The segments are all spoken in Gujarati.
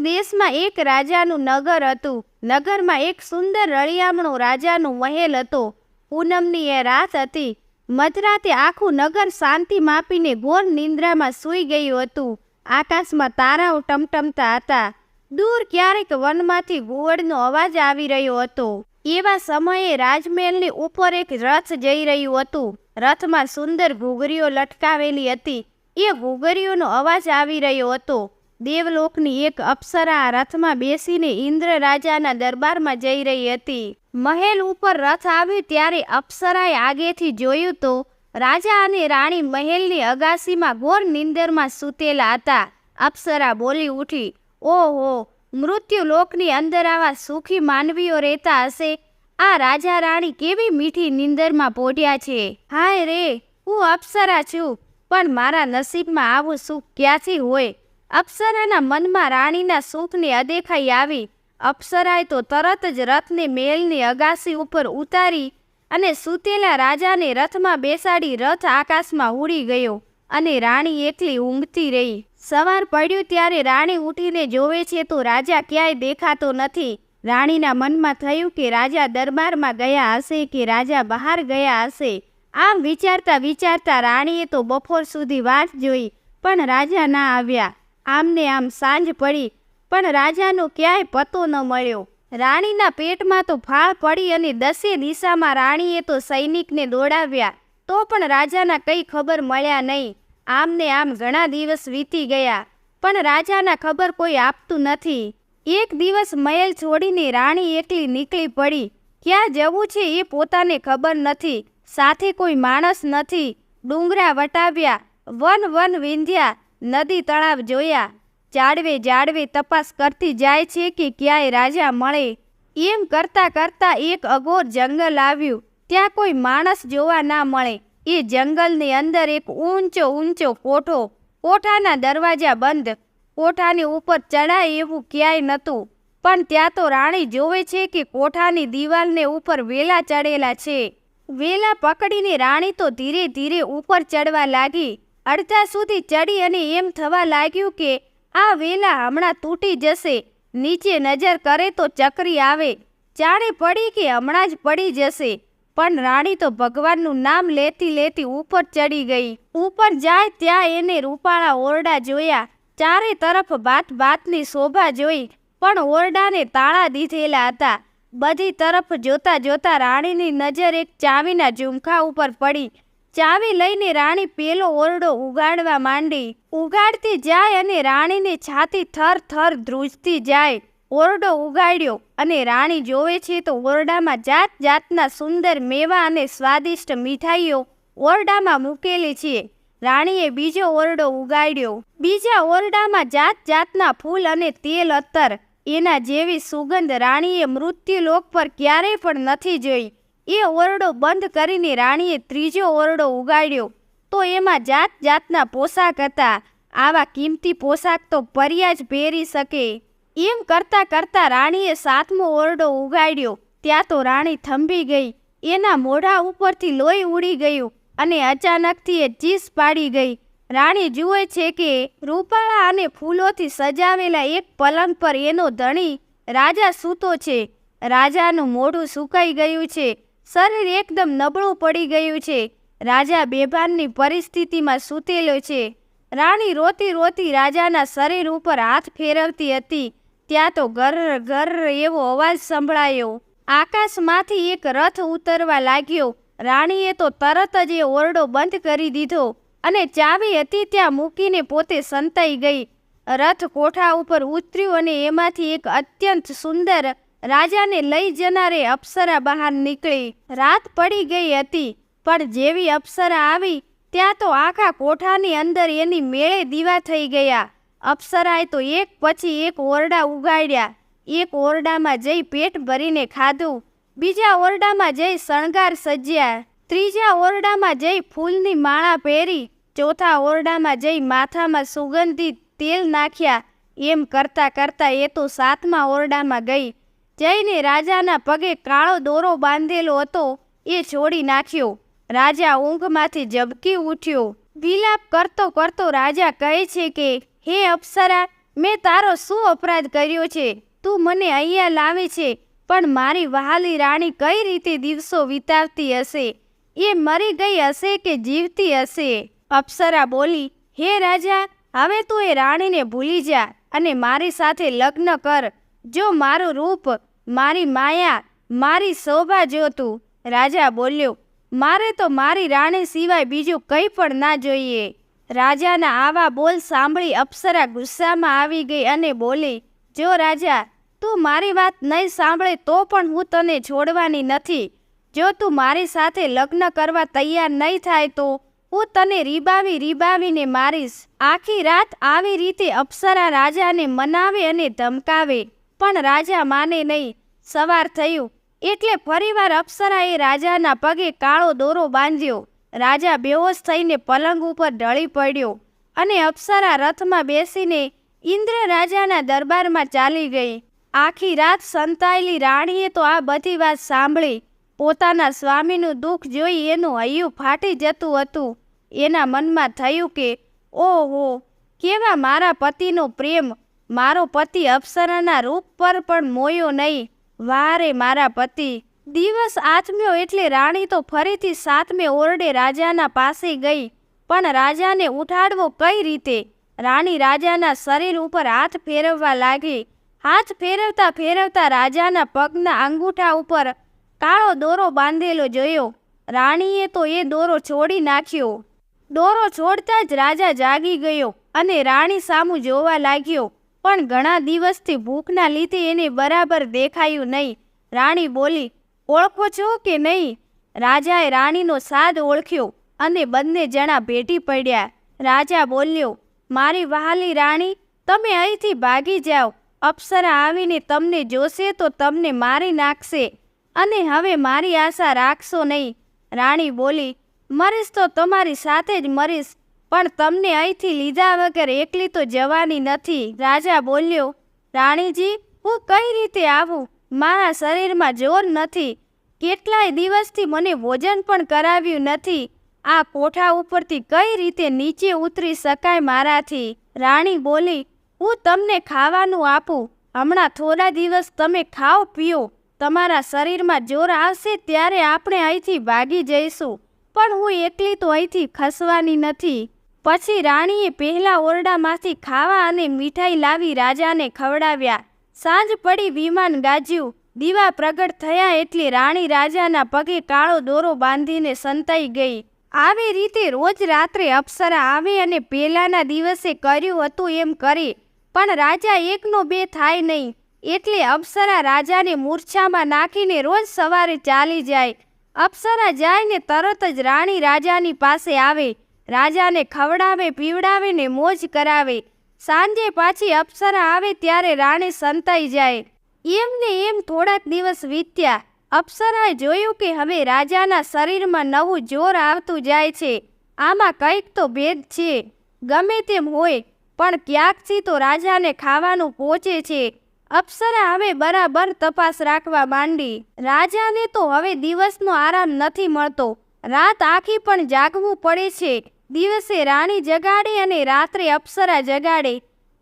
દેશમાં એક રાજાનું નગર હતું. નગરમાં એક સુંદર રળિયામણો રાજાનો મહેલ હતો. પૂનમની એ રાત હતી. મધરાતે આખું નગર શાંતિ માપીને ઘોર નિંદ્રામાં સૂઈ ગયું હતું. આકાશમાં તારાઓ ટમટમતા હતા. દૂર ક્યારેક વનમાંથી ઘુવડનો અવાજ આવી રહ્યો હતો. એવા સમયે રાજમહેલની ઉપર એક રથ જઈ રહ્યું હતું. રથમાં સુંદર ઘૂઘરીઓ લટકાવેલી હતી. એ ઘૂઘરીઓનો અવાજ આવી રહ્યો હતો. દેવલોકની એક અપ્સરા રથમાં બેસીને ઇન્દ્ર રાજાના દરબારમાં જઈ રહી હતી. મહેલ ઉપર રથ આવ્યું ત્યારે અપ્સરાએ આગેથી જોયું તો, રાજા અને રાણી મહેલની અગાસીમાં ઘોર નિંદરમાં સૂતેલા હતા. અપ્સરા બોલી ઉઠી, ઓહો, મૃત્યુ લોકની અંદર આવા સુખી માનવીઓ રહેતા હશે. આ રાજા રાણી કેવી મીઠી નિંદરમાં પોઢ્યા છે. હાય રે, હું અપ્સરા છું, પણ મારા નસીબમાં આવું સુખ ક્યાંથી હોય? અપ્સરાના મનમાં રાણીના સુખની અદેખાઈ આવી. અપ્સરાએ તો તરત જ રથને મેલની અગાસી ઉપર ઉતારી અને સૂતેલા રાજાને રથમાં બેસાડી રથ આકાશમાં ઉડી ગયો અને રાણી એકલી ઊંઘતી રહી. સવાર પડ્યું ત્યારે રાણી ઉઠીને જોવે છે તો રાજા ક્યાંય દેખાતો નથી. રાણીના મનમાં થયું કે રાજા દરબારમાં ગયા હશે કે રાજા બહાર ગયા હશે. આમ વિચારતા વિચારતા રાણીએ તો બપોર સુધી વાત જોઈ, પણ રાજા ના આવ્યા. આમને આમ સાંજ પડી, પણ રાજાનો ક્યાંય પતો ન મળ્યો. રાણીના પેટમાં તો ફાળ પડી અને દસે દિશામાં રાણીએ તો સૈનિકને દોડાવ્યા, તો પણ રાજાના કંઈ ખબર મળ્યા નહીં. આમને આમ ઘણા દિવસ વીતી ગયા, પણ રાજાના ખબર કોઈ આપતું નથી. એક દિવસ મહેલ છોડીને રાણી એકલી નીકળી પડી. ક્યાં જવું છે એ પોતાને ખબર નથી. સાથે કોઈ માણસ નથી. ડુંગરા વટાવ્યા, વન વન વિંધ્યા નદી તળાવ જોયા. જાડવે જાડવે તપાસ કરતી જાય છે કે ક્યાંય રાજા મળે. એમ કરતા કરતા એક અઘોર જંગલ આવ્યું. ત્યાં કોઈ માણસ જોવા ના મળે. એ જંગલની અંદર એક ઊંચો ઊંચો કોઠો. કોઠાના દરવાજા બંધ. કોઠાની ઉપર ચડાય એવું ક્યાંય નહોતું. પણ ત્યાં તો રાણી જોવે છે કે કોઠાની દિવાલને ઉપર વેલા ચડેલા છે. વેલા પકડીને રાણી તો ધીરે ધીરે ઉપર ચડવા લાગી. અડધા સુધી ચડી અને એમ થવા લાગ્યું કે આ વેલા હમણાં તૂટી જશે. નીચે નજર કરે તો ચકરી આવે. ચાણે પડી કે હમણાં જ પડી જશે. પણ રાણી તો ભગવાનનું નામ લેતી લેતી ઉપર ચડી ગઈ. ઉપર જાય ત્યાં એને રૂપાળા ઓરડા જોયા. ચારે તરફ બાત બાતની શોભા જોઈ. પણ ઓરડાને તાળા દીધેલા હતા. બધી તરફ જોતા જોતા રાણીની નજર એક ચાવીના ઝુમખા ઉપર પડી. ચાવી લઈને રાણી પેલો ઓરડો ઉગાડવા માંડી. ઉગાડતી જાય અને રાણીને છાતી થર થર ધ્રુજતી જાય. ઓરડો ઉગાડ્યો અને રાણી જોવે છે તો ઓરડામાં જાત જાતના સુંદર મેવા અને સ્વાદિષ્ટ મીઠાઈઓ ઓરડામાં મૂકેલી છે. રાણીએ બીજો ઓરડો ઉગાડ્યો. બીજા ઓરડામાં જાત જાતના ફૂલ અને તેલ અત્તર એના જેવી સુગંધ રાણીએ મૃત્યુલોક પર ક્યારેય પણ નથી જોઈ. એ ઓરડો બંધ કરીને રાણીએ ત્રીજો ઓરડો ઉગાડ્યો. તો એમાં જાત જાતના પોશાક હતા. આવા કિંમતી પોશાક તો પરિયા જ પહેરી શકે. એમ કરતાં કરતાં રાણીએ સાતમો ઓરડો ઉગાડ્યો. ત્યાં તો રાણી થંભી ગઈ. એના મોઢા ઉપરથી લોહી ઉડી ગયું અને અચાનકથી એ ચીસ પાડી ગઈ. રાણી જુએ છે કે રૂપાળા અને ફૂલોથી સજાવેલા એક પલંગ પર એનો ધણી રાજા સૂતો છે. રાજાનું મોઢું સુકાઈ ગયું છે. શરીર એકદમ નબળું પડી ગયું છે. રાજા બેભાનની પરિસ્થિતિમાં સૂતેલો છે. રાણી રોતી રોતી રાજાના શરીર ઉપર હાથ ફેરવતી હતી. ત્યાં તો ગર ગર એવો અવાજ સંભળાયો. આકાશમાંથી એક રથ ઉતરવા લાગ્યો. રાણીએ તો તરત જ એ ઓરડો બંધ કરી દીધો અને ચાવી હતી ત્યાં મૂકીને પોતે સંતાઈ ગઈ. રથ કોઠા ઉપર ઉતર્યું અને એમાંથી એક અત્યંત સુંદર રાજાને લઈ જનારે અપ્સરા બહાર નીકળી. રાત પડી ગઈ હતી, પણ જેવી અપ્સરા આવી, ત્યાં તો આખા કોઠાની અંદર એની મેળે દીવા થઈ ગયા. અપ્સરાએ તો એક પછી એક ઓરડા ઉગાડ્યા. એક ઓરડામાં જઈ પેટ ભરીને ખાધું. બીજા ઓરડામાં જઈ શણગાર સજ્યા. ત્રીજા ઓરડામાં જઈ ફૂલની માળા પહેરી. ચોથા ઓરડામાં જઈ માથામાં સુગંધિત તેલ નાખ્યા. એમ કરતા કરતા એ તો સાતમા ઓરડામાં ગઈ. જઈને રાજાના પગે કાળો દોરો બાંધેલો હતો, એ છોડી નાખ્યો. રાજા ઊંઘમાંથી ઝબકી ઉઠ્યો. વિલાપ કરતો કરતો રાજા કહે છે કે, હે અપ્સરા, મેં તારો શું અપરાધ કર્યો છે? તું મને અહીંયા લાવે છે, પણ મારી વહાલી રાણી કઈ રીતે દિવસો વિતાવતી હશે? એ મરી ગઈ હશે કે જીવતી હશે? અપ્સરા બોલી, હે રાજા, હવે તું એ રાણીને ભૂલી જા અને મારી સાથે લગ્ન કર. જો મારું રૂપ મારી માયા, મારી શોભા જોતું રાજા બોલ્યો, મારે તો મારી રાણી સિવાય બીજું કંઈ પણ ના જોઈએ. રાજાના આવા બોલ સાંભળી અપ્સરા ગુસ્સામાં આવી ગઈ અને બોલી, જો રાજા, તું મારી વાત નહીં સાંભળે તો પણ હું તને છોડવાની નથી. જો તું મારી સાથે લગ્ન કરવા તૈયાર નહીં થાય તો હું તને રીબાવી રીબાવીને મારીશ. આખી રાત આવી રીતે અપ્સરા રાજાને મનાવે અને ધમકાવે. પણ રાજા માને નહીં સવાર થયું. એટલે ફરીવાર અપ્સરાએ રાજાના પગે કાળો દોરો બાંધ્યો. રાજા બેહોશ થઈને પલંગ ઉપર ઢળી પડ્યો અને અપ્સરા રથમાં બેસીને ઇન્દ્ર રાજાના દરબારમાં ચાલી ગઈ. આખી રાત સંતાયેલી રાણીએ તો આ બધી વાત સાંભળી. પોતાના સ્વામીનું દુઃખ જોઈ એનું હૈયું ફાટી જતું હતું. એના મનમાં થયું કે, ઓહો, કેવા મારા પતિનો પ્રેમ. મારો પતિ અપ્સરાના રૂપ પર પણ મોયો નહીં. વારે મારા પતિ, દિવસ આથમ્યો એટલે રાણી તો ફરીથી સાતમે ઓરડે રાજાના પાસે ગઈ, પણ રાજાને ઉઠાડવો કઈ રીતે? રાણી રાજાના શરીર ઉપર હાથ ફેરવવા લાગી. હાથ ફેરવતા ફેરવતા રાજાના પગના અંગૂઠા ઉપર કાળો દોરો બાંધેલો જોયો. રાણીએ તો એ દોરો છોડી નાખ્યો. દોરો છોડતા જ રાજા જાગી ગયો અને રાણી સામું જોવા લાગ્યો. પણ ઘણા દિવસથી ભૂખના લીધે એને બરાબર દેખાયું નહીં. રાણી બોલી, ઓળખો છો કે નહીં? રાજાએ રાણીનો સાદ ઓળખ્યો અને બંને જણા ભેટી પડ્યા. રાજા બોલ્યો, મારી વહાલી રાણી, તમે અહીંથી ભાગી જાઓ. અપ્સરા આવીને તમને જોશે તો તમને મારી નાખશે. અને હવે મારી આશા રાખશો નહીં. રાણી બોલી, મરીશ તો તમારી સાથે જ મરીશ. પણ તમને અહીંથી લીધા વગર એકલી તો જવાની નથી. રાજા બોલ્યો, રાણીજી, હું કઈ રીતે આવું? મારા શરીરમાં જોર નથી. કેટલાય દિવસથી મને ભોજન પણ કરાવ્યું નથી. આ કોઠા ઉપરથી કઈ રીતે નીચે ઉતરી શકાય મારાથી? રાણી બોલી, હું તમને ખાવાનું આપું. હમણાં થોડા દિવસ તમે ખાઓ, પીઓ. તમારા શરીરમાં જોર આવશે ત્યારે આપણે અહીંથી ભાગી જઈશું. પણ હું એકલી તો અહીંથી ખસવાની નથી. પછી રાણીએ પહેલા ઓરડામાંથી ખાવા અને મીઠાઈ લાવી રાજાને ખવડાવ્યા. સાંજ પડી વિમાન ગાજ્યું. દીવા પ્રગટ થયા એટલે રાણી રાજાના પગે કાળો દોરો બાંધીને સંતાઈ ગઈ. આવી રીતે રોજ રાત્રે અપ્સરા આવે અને પહેલાના દિવસે કર્યું હતું એમ કરે. પણ રાજા એકનો બે થાય નહીં. એટલે અપ્સરા રાજાને મૂર્છામાં નાખીને રોજ સવારે ચાલી જાય. અપ્સરા જાય ને તરત જ રાણી રાજાની પાસે આવે. રાજાને ખવડાવે પીવડાવે ને મોજ કરાવે. સાંજે પાછી અપ્સરા આવે ત્યારે રાણી સંતાઈ જાય. એમને એમ થોડાક દિવસ વીત્યા. અપ્સરાએ જોયું કે હવે રાજાના શરીરમાં નવું જોર આવતું જાય છે. આમાં કંઈક તો ભેદ છે. ગમે તેમ હોય, પણ ક્યાંકથી તો રાજાને ખાવાનું પહોંચે છે. અપ્સરા હવે બરાબર તપાસ રાખવા માંડી. રાજાને તો હવે દિવસનો આરામ નથી મળતો. રાત આખી પણ જાગવું પડે છે. દિવસે રાણી જગાડે અને રાત્રે અપ્સરા જગાડે.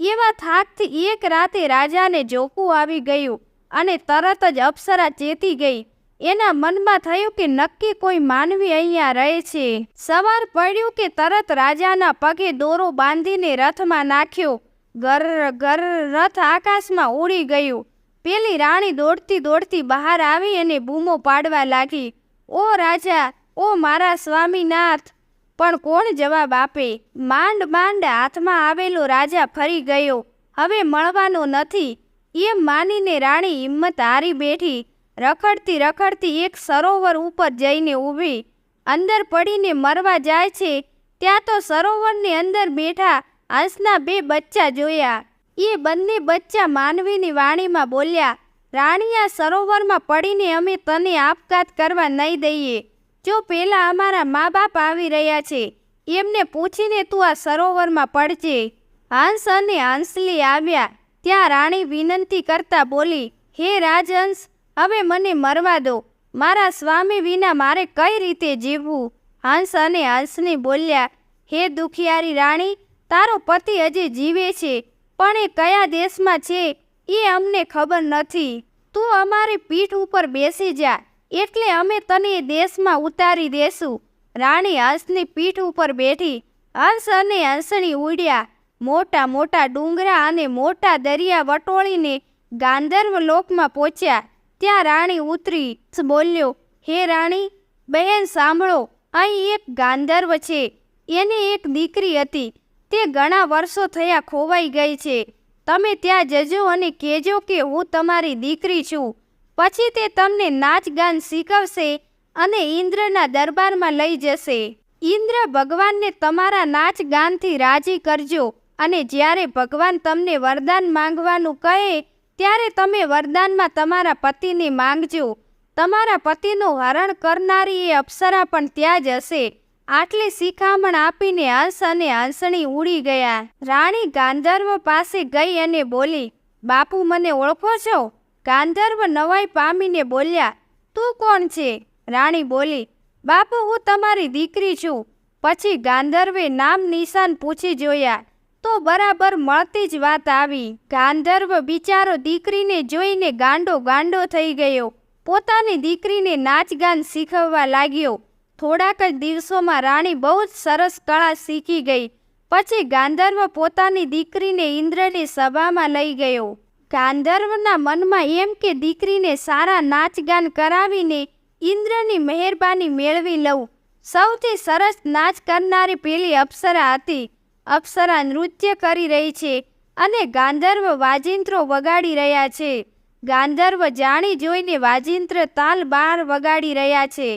એવા થાકથી એક રાતે રાજાને જોકું આવી ગયું અને તરત જ અપ્સરા ચેતી ગઈ. એના મનમાં થયું કે નક્કી કોઈ માનવી અહીંયા રહે છે. સવાર પડ્યું કે તરત રાજાના પગે દોરો બાંધીને રથમાં નાખ્યો. ગર ગર, રથ આકાશમાં ઉડી ગયું. પેલી રાણી દોડતી દોડતી બહાર આવી અને બૂમો પાડવા લાગી. ઓ રાજા, ઓ મારા સ્વામીનાથ પણ કોણ જવાબ આપે? માંડ માંડ હાથમાં આવેલો રાજા ફરી ગયો. હવે મળવાનો નથી. એમ માનીને રાણી હિંમત હારી બેઠી. રખડતી રખડતી એક સરોવર ઉપર જઈને ઊભી. અંદર પડીને મરવા જાય છે. ત્યાં તો સરોવરની અંદર બેઠા હંસના બે બચ્ચા જોયા. એ બંને બચ્ચા માનવીની વાણીમાં બોલ્યા, રાણી આ સરોવરમાં પડીને અમે તને આપઘાત કરવા નહીં દઈએ. જો પહેલાં અમારા મા બાપ આવી રહ્યા છે, એમને પૂછીને તું આ સરોવરમાં પડજે. હંસ અને હંસલી આવ્યા, ત્યાં રાણી વિનંતી કરતા બોલી, હે રાજહંસ, હવે મને મરવા દો. મારા સ્વામી વિના મારે કઈ રીતે જીવવું? હંસ અને હંસની બોલ્યા, હે દુખિયારી રાણી, તારો પતિ હજી જીવે છે, પણ એ કયા દેશમાં છે એ અમને ખબર નથી. તું અમારી પીઠ ઉપર બેસી જા. એટલે અમે તને દેશમાં ઉતારી દેશું. રાણી હંસની પીઠ ઉપર બેઠી, હંસ અને હંસણી ઉડ્યા. મોટા મોટા ડુંગરા અને મોટા દરિયા વટોળીને ગાંધર્વ લોકમાં પહોંચ્યા. ત્યાં રાણી ઉતરી બોલ્યો, હે રાણી, બહેન સાંભળો, અહીં એક ગાંધર્વ છે. એને એક દીકરી હતી. તે ઘણા વર્ષો થયા ખોવાઈ ગઈ છે. તમે ત્યાં જજો અને કહેજો કે હું તમારી દીકરી છું. પછી તે તમને નાચ ગાન શીખવશે અને ઇન્દ્રના દરબારમાં લઈ જશે. ઇન્દ્ર ભગવાનને તમારા નાચ ગાનથી રાજી કરજો અને જ્યારે ભગવાન તમને વરદાન માંગવાનું કહે, ત્યારે તમે વરદાનમાં તમારા પતિને માંગજો. તમારા પતિનું હરણ કરનારી એ અપ્સરા પણ ત્યાં જ હશે. આટલી શિખામણ આપીને હંસ અને હંસણી ઉડી ગયા. રાણી ગાંધર્વ પાસે ગઈ અને બોલી, બાપુ, મને ઓળખો છો? ગાંધર્વ નવાઈ પામીને બોલ્યા, તું કોણ છે? રાણી બોલી, બાપુ, હું તમારી દીકરી છું. પછી ગાંધર્વે નામ નિશાન પૂછી જોયા, તો બરાબર મળતી જ વાત આવી. ગાંધર્વ બિચારો દીકરીને જોઈને ગાંડો ગાંડો થઈ ગયો. પોતાની દીકરીને નાચગાન શીખવવા લાગ્યો. થોડાક જ દિવસોમાં રાણી બહુ જ સરસ કળા શીખી ગઈ. પછી ગાંધર્વ પોતાની દીકરીને ઇન્દ્રની સભામાં લઈ ગયો. ગાંધર્વના મનમાં એમ કે દીકરીને સારા નાચગાન કરાવીને ઇન્દ્રની મહેરબાની મેળવી લઉં. સૌથી સરસ નાચ કરનારી પેલી અપ્સરા હતી. અપ્સરા નૃત્ય કરી રહી છે અને ગાંધર્વ વાજિંત્રો વગાડી રહ્યા છે. ગાંધર્વ જાણી જોઈને વાજિંત્ર તાલ બાર વગાડી રહ્યા છે.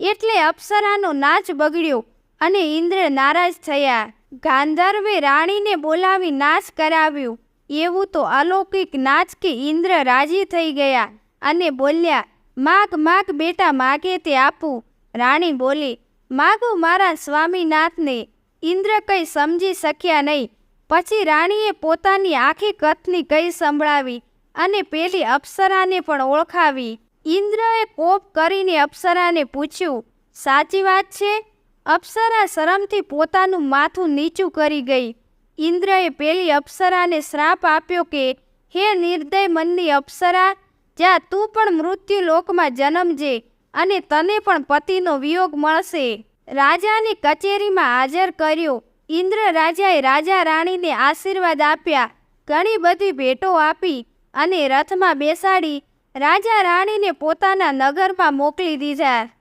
એટલે અપ્સરાનો નાચ બગડ્યો અને ઇન્દ્ર નારાજ થયા. ગાંધર્વે રાણીને બોલાવી નાચ કરાવ્યું. એવું તો અલૌકિક નાચ કે ઇન્દ્ર રાજી થઈ ગયા અને બોલ્યા, માગ માગ, બેટા, માગે તે આપું. રાણી બોલી, માગું મારા સ્વામીનાથને, ઇન્દ્ર કંઈ સમજી શક્યા નહીં. પછી રાણીએ પોતાની આખી કથની કઈ સંભળાવી અને પેલી અપ્સરાને પણ ઓળખાવી. ઇન્દ્રએ કોપ કરીને અપ્સરાને પૂછ્યું, સાચી વાત છે? અપ્સરા શરમથી પોતાનું માથું નીચું કરી ગઈ. ઇન્દ્રએ પેલી અપ્સરાને શ્રાપ આપ્યો કે, હે નિર્દય મનની અપ્સરા, જા તું પણ મૃત્યુલોકમાં જન્મજે અને તને પણ પતિનો વિયોગ મળશે. રાજાની કચેરીમાં હાજર કર્યો. ઇન્દ્ર રાજાએ રાજા રાણીને આશીર્વાદ આપ્યા, ઘણી બધી ભેટો આપી અને રથમાં બેસાડી રાજા રાણીને પોતાના નગરમાં મોકલી દીધા.